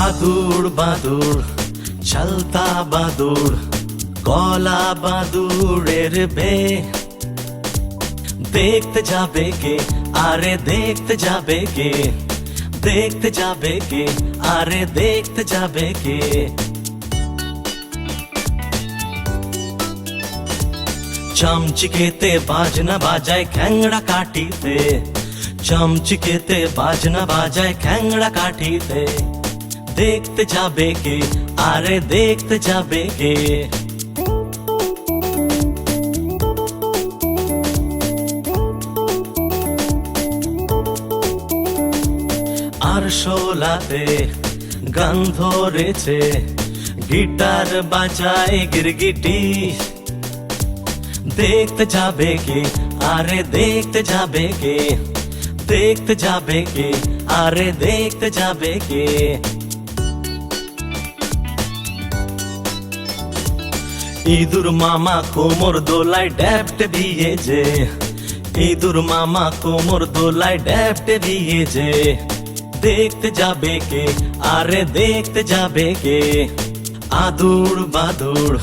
আদুর বাদুর চলতা বাদুর কলা বাদুরের বে দেখতে যাবে কে আরে দেখতে যাবে কে দেখতে যাবে কে আরে দেখতে যাবে কে চমচিকেতে বাজনা বাজায় খ্যাংড়া কাটিতে চমচিকেতে বাজনা বাজায় খ্যাংড়া কাটিতে দেখতে যাবে কে? আরে দেখতে যাবে কে? আর শোলাতে গান ধরেছে। গিটার বাজায় গিরগিটি। দেখতে যাবে কে? আরে দেখতে যাবে কে? দেখতে যাবে কে? আরে দেখতে যাবে কে? ইঁদুর মামা কোমর দোলায় ড্যাপটে দিয়েছে। ইঁদুর মামা কোমর দোলায় ড্যাপটে দিয়েছে। দেখতে যাবে কে? আরে দেখতে যাবে কে? আদুর বাদুর,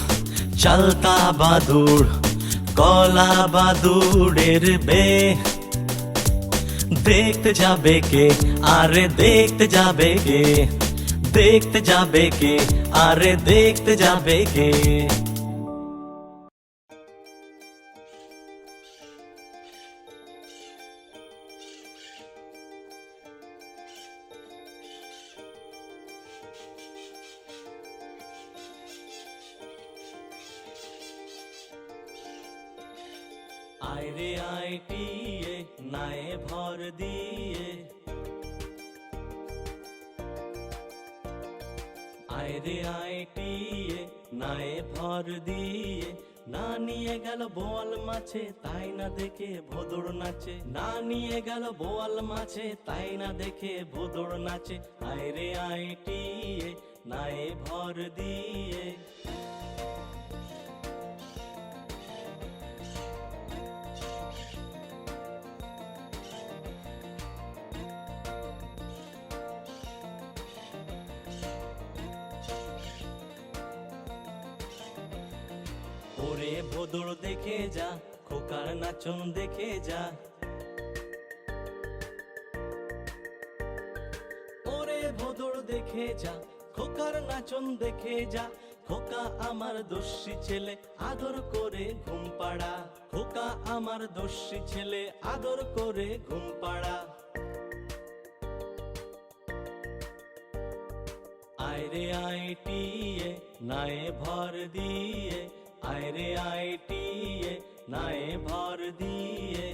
চলতা বাদুর। কলা বাদুরের বে দেখতে যাবে কে আরে দেখতে যাবে কে দেখতে যাবে কে আরে দেখতে যাবে কে আইরে আইটিয়ে নায়ে ভর দিয়ে। আইরে আইটিয়ে নায়ে ভর দিয়ে। না নিয়ে গেল বোয়াল মাছে, তাই না দেখে ভোদর নাচে। না নিয়ে গেল বোয়াল মাছে, তাই না দেখে ভোদর নাচে। আইরে আইটিয়ে নায়ে ভর দিয়ে। ওরে ভোদর দেখে যা, খোকার নাচন দেখে যা। ওরে ভোদর দেখে যা, খোকার নাচন দেখে যা। খোকা আমার দোষী ছেলে, আদর করে ঘুম পাড়া। খোকা আমার দোষী ছেলে, আদর করে ঘুম পাড়া। আইরে আইটিয়ে নায়ে ভর দিয়ে আইরে আইটিয়ে নায়ে ভর দিয়ে।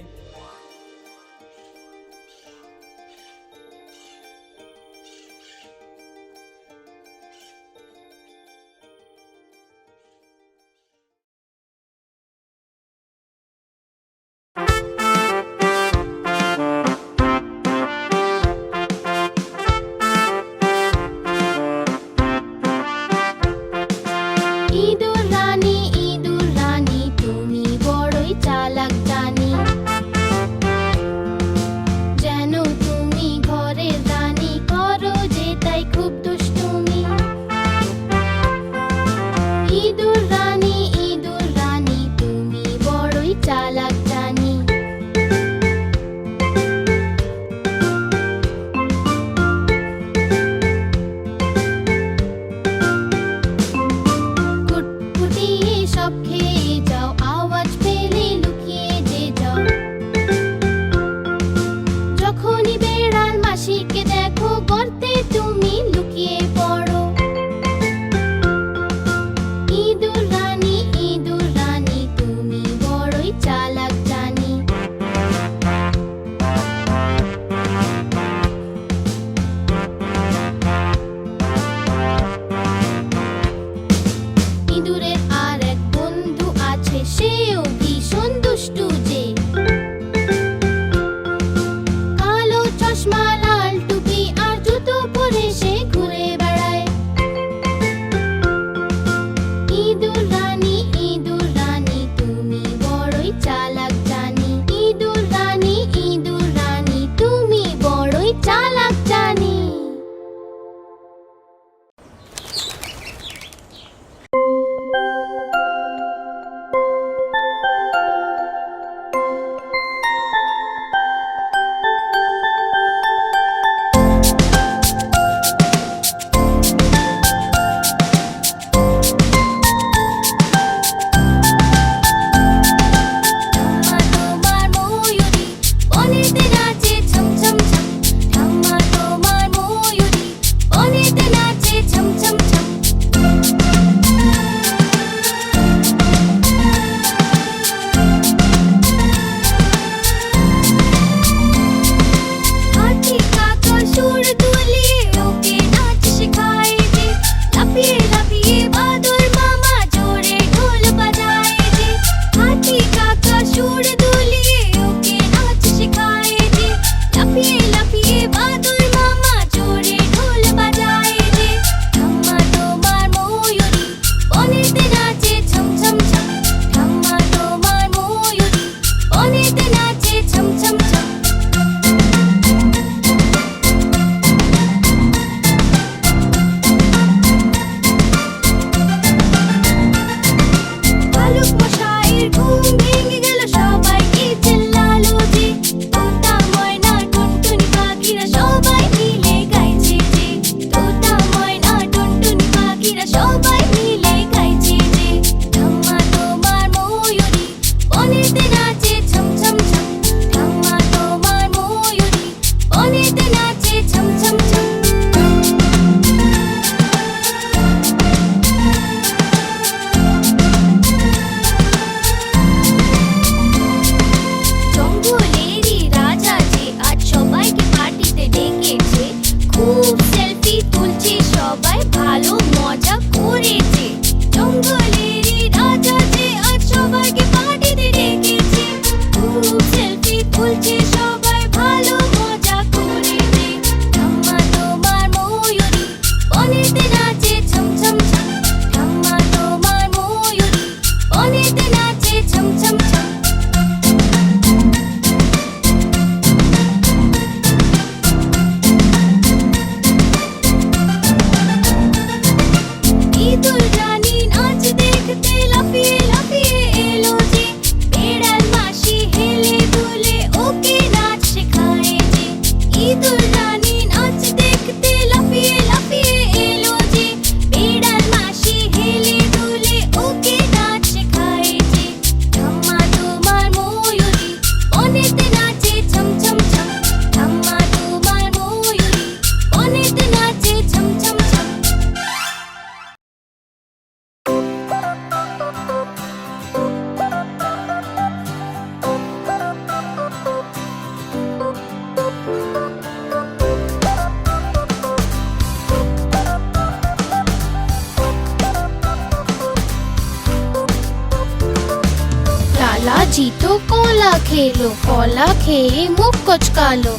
গেল কলা খেয়ে মুখ কচকালো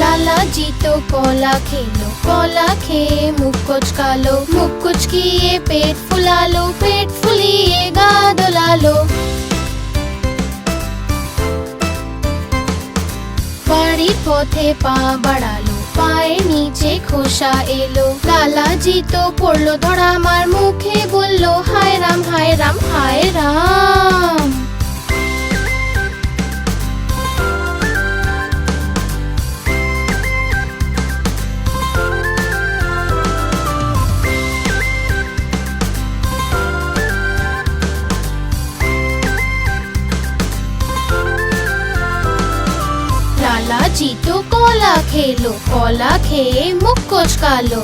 লালাজি তো কলা খেলো কলা খেয়ে মুখ কচকালো মুখ কুচকিয়ে পেট ফুলালো পেট ফুলিয়ে গা দোলালো বাড়ির পথে পা বাড়ালো পায়ের নিচে খোসা এলো। লালাজি তো পড়ল ধরা আমার মুখে, বলল, হায় রাম হায় রাম হায় রাম। जी तो कोला खेलो कोला खेए मुख कुचका लो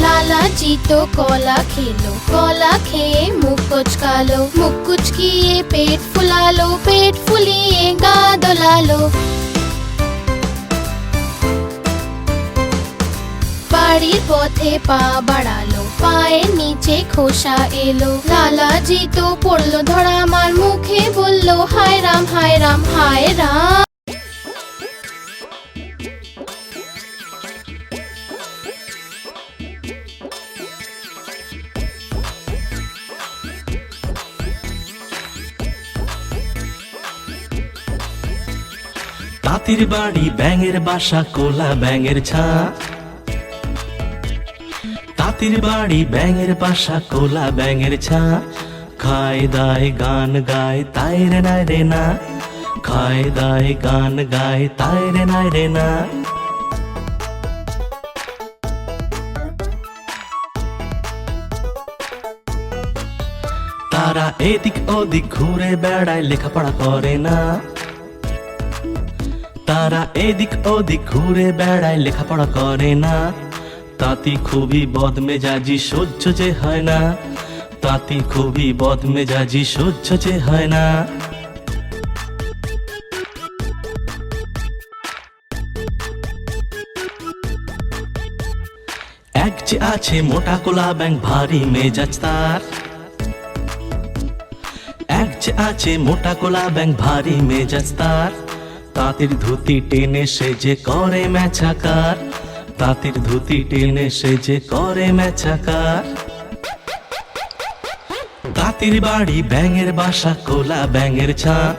लाला जी तो कोला खेलो कोला खेए मुख कुचका लो मुख कुछ किए पेट फुला लो पेट फुलिएगा दुला लो বাড়ির পথে পা বাড়ালো পায়ের নিচে খোসা এলো। লালাজি তো পড়ল, ধরা আমার মুখে বলল, হায় রাম হায় রাম হায় রাম। তাঁতির বাড়ি ব্যাঙের বাসা, কোলা ব্যাঙের ছা তাঁতির বাড়ি, ব্যাঙের বাসা কোলা, ব্যাঙের ছা। খায় দায় গান গায়, তাই রে নাই রে না। খায় দায় গান গায়, তাই রে নাই রে না। তারা এদিক ওদিক ঘুরে বেড়ায়, লেখাপড়া করে না। তারা এদিক ওদিক ঘুরে বেড়ায়, লেখাপড়া করে না। তাতি খুবই বদমেজাজি, সহ্য যে হয় না। তাতি খুবই বদমেজাজি, সহ্য যে হয় না। এক যে আছে মোটা কোলা ব্যাং, ভারী মেজাজ তার। এক যে আছে মোটা কোলা ব্যাং, ভারী মেজাজ তার। তাঁতির ধুতি টেনে সে যে করে মেছাকার তাঁতির ধুতি টেনে সে যে করে মেছাকার। তাঁতির বাড়ি ব্যাঙের বাসা, কোলা ব্যাঙের ছা।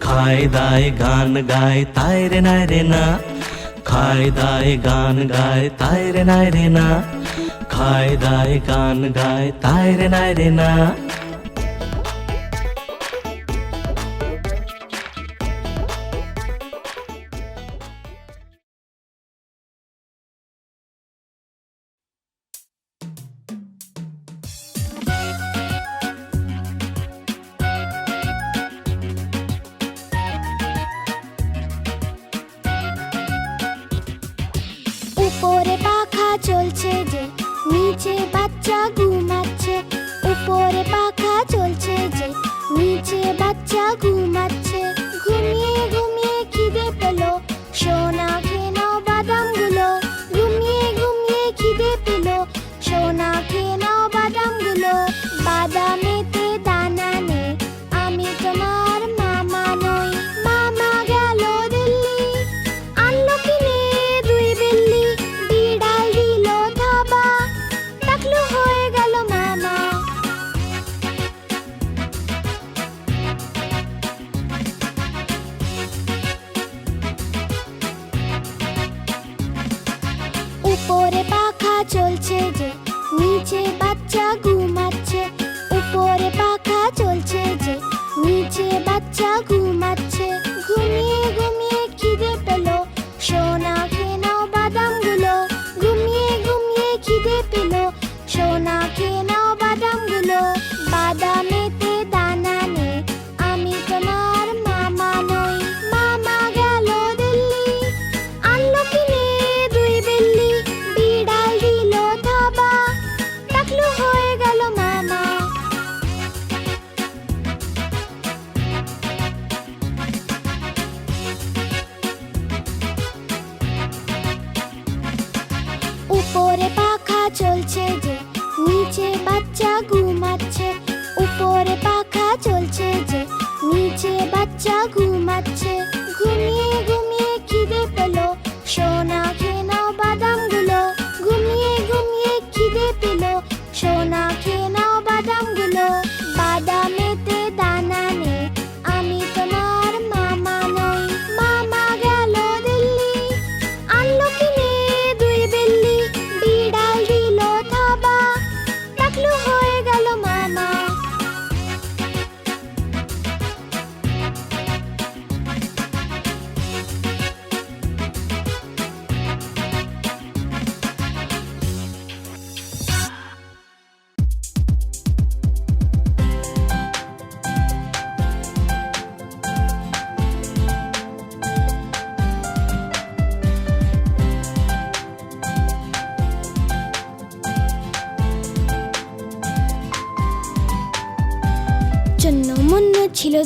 খায় দায় গান গায়, তাই রে নাই রে না। খায় দায় গান গায়, তাই রে নাই রে না। খায় দায় গান গায়, তাই রে নাই রে না।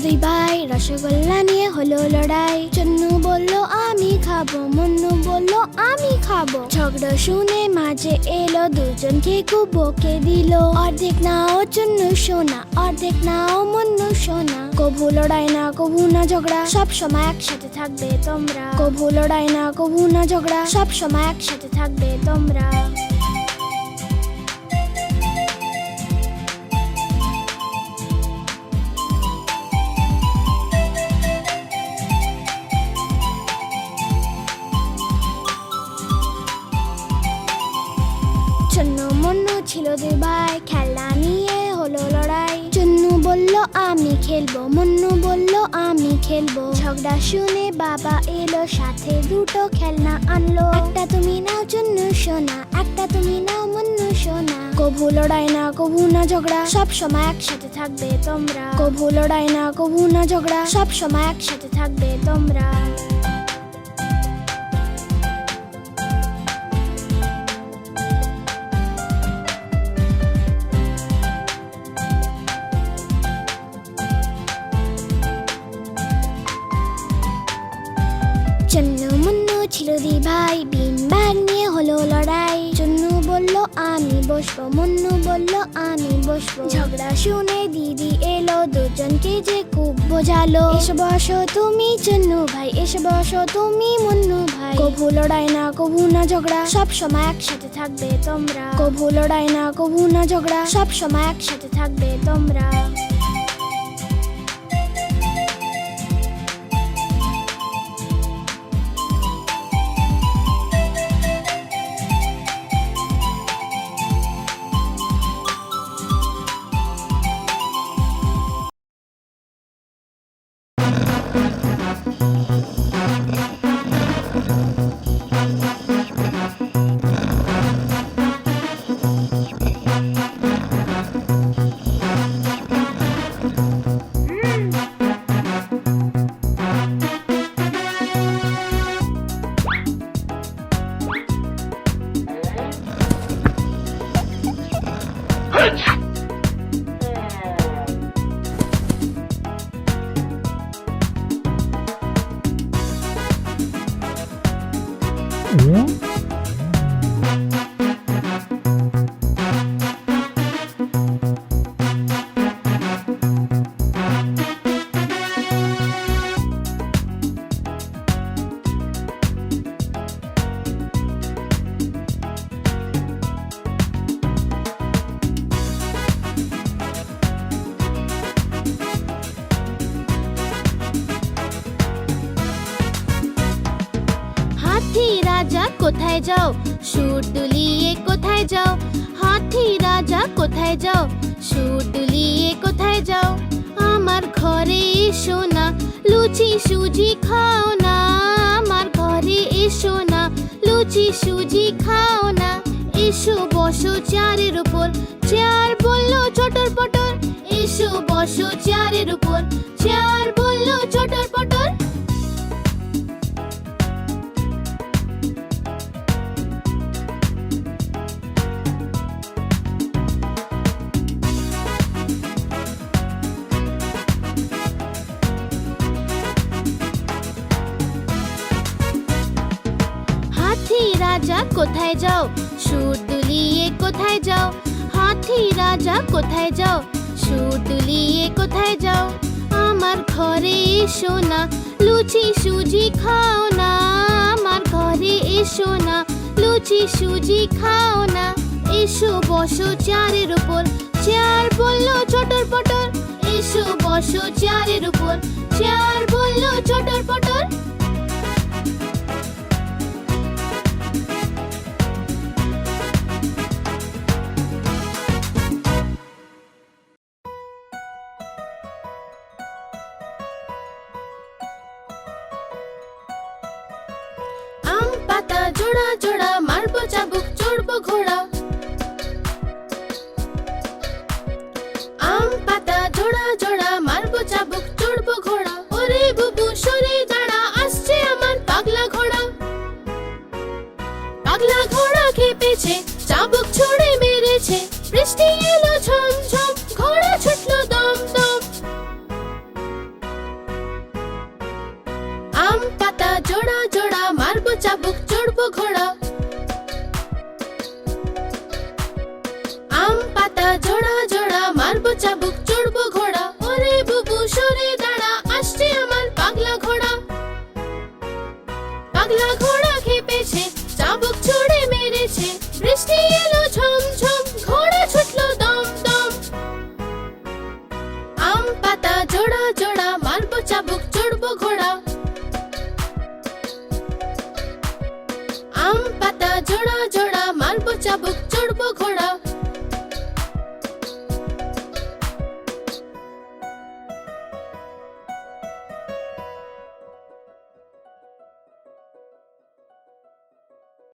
দুই ভাই রসগোল্লা নিয়ে হলো লড়াই। চন্নু বলল, আমি খাব। মুন্নু বলল, আমি খাব। ঝগড়া শুনে মাঝে এলো দুজনকে খুব বকে দিল। অর্ধেক নাও চন্নু সোনা, অর্ধেক নাও মুন্নু সোনা। কভু লড়াই না, কভু না ঝগড়া, সব সময় একসাথে থাকবে তোমরা। কভু লড়াই না, কভু না ঝগড়া, সব সময় একসাথে থাকবে তোমরা। ভাই খেলনা নিয়ে হলো লড়াই। চুন্নু বলল, আমি খেলব। মুন্নু বলল, আমি খেলব। ঝগড়া শুনে বাবা এলো, সাথে দুটো খেলনা আনলো। একটা তুমি নাও চন্নু সোনা, একটা তুমি নাও মুন্নু সোনা। কভু লড়াই না, কভু না ঝগড়া, সব সময় একসাথে থাকবে তোমরা। কভু লড়াই না, কভু না ঝগড়া, সব সময় একসাথে থাকবে তোমরা। দি ভাই, বিন ব্যাগ নিয়ে হলো লড়াই। চন্নু বলল, আমি বসবো। মুন্নু বলল, আমি বসবো। ঝগড়া শুনে দিদি এলো, দুজনকে যে খুব বোঝালো। এসে বসো তুমি চন্নু ভাই, এসে বসো তুমি মুন্নু ভাই। কভু লড়াই না, কভু না ঝগড়া, সব সময় একসাথে থাকবে তোমরা। কভু লড়াই না, কভু না ঝগড়া, সব সময় একসাথে থাকবে তোমরা। সুজি খাও না। এসো বসো চেয়ারের উপর। চেয়ার বলল চটর পটর এসো বসো চেয়ারের উপর। চেয়ার কোথায় যাও? সুর দুলিয়ে কোথায় যাও? হাতি, রাজা, কোথায় যাও? সুর দুলিয়ে কোথায় যাও? আমার ঘরে এসো না, লুচি সুজি খাও না। আমার ঘরে এসো না, লুচি সুজি খাও না। এসো, বসো চেয়ারের উপর। চেয়ার বলল, চটর পটর। এসো, বসো চেয়ারের উপর। চেয়ার বলল, চটর পটর। জোড়া জোড়া মারবো চাবুক, চড়বো ঘোড়া। আম, পাতা জোড়া জোড়া মারবো চাবুক, চড়বো ঘোড়া। ওরে বুবু, সরে দাঁড়া, আসছে আমার পাগলা ঘোড়া। পাগলা ঘোড়া খেপেছে, চাবুক ছড়ে মেরেছে, বৃষ্টি এলো